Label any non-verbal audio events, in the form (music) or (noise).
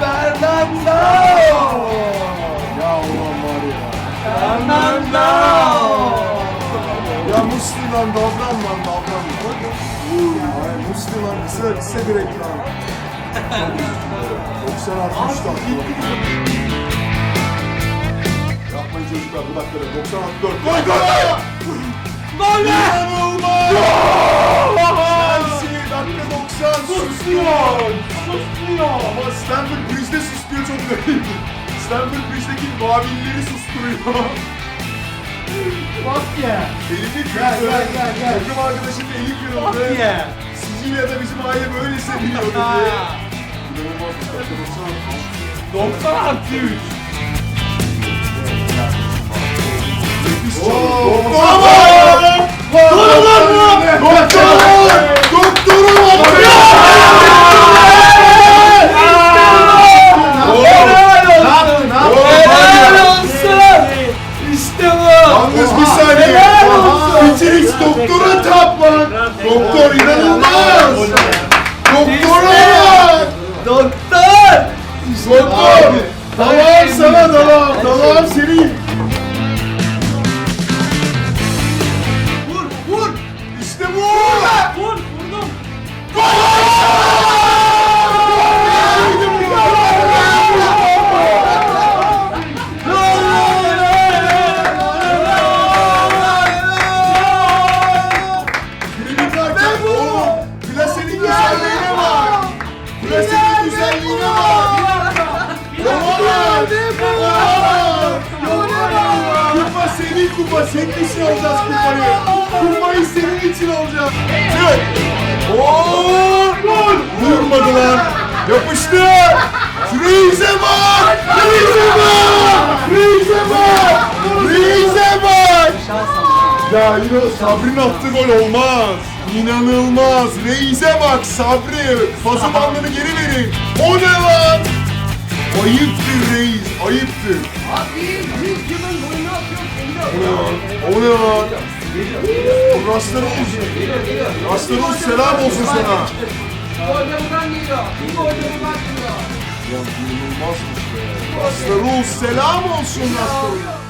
Fernando! Ya ulan var ya. Fernando! Ya Musli lan davran lan davran. Ay Musli lan kısa kısa direkt lan. 90 60 lan. Yapmayın çocuklar bu dakikada 90 64. Gol gol! Gol be! İnanılmaz! Sustuyor çok garip. Stamford Bridge'deki muavinleri susturuyor. Bak ya. Elini Gel, kırdı. gel, gel, gel. Takım arkadaşının eli kırıldı. ya. Sicilya'da bizim aile böyle seviyordu (laughs) diye. İnanılmaz bir dakika 90 90 artı 3. Doktor! Lan. Doktor inanılmaz. Doktora bak. Doktor. Doktor. Dalağım sana dalağım. Dalağım senin. Plasenin güzelliğine bak. Oha! Oha! Kupa senin kupa. Senin için alacağız kupayı. Kupayı senin için alacağız. Evet. Oo! Gol! Vurmadı lan. Yapıştı. Reis'e bak! Reis'e bak! Reis'e bak! Reis'e bak! Ya yine Sabri'nin attığı gol olmaz. İnanılmaz. Reis'e bak Sabri. Pası bandını geri verin. O ne lan? Ayıptır reis, ayıptır. Abi 100 yılın boyunu atıyor. O ne lan? O ne lan? Rastarouz. Rastarouz selam olsun sana. Buradan geliyor. Bir buradan geliyor. Ya inanılmazmış be. Rastarouz selam olsun Rastarouz.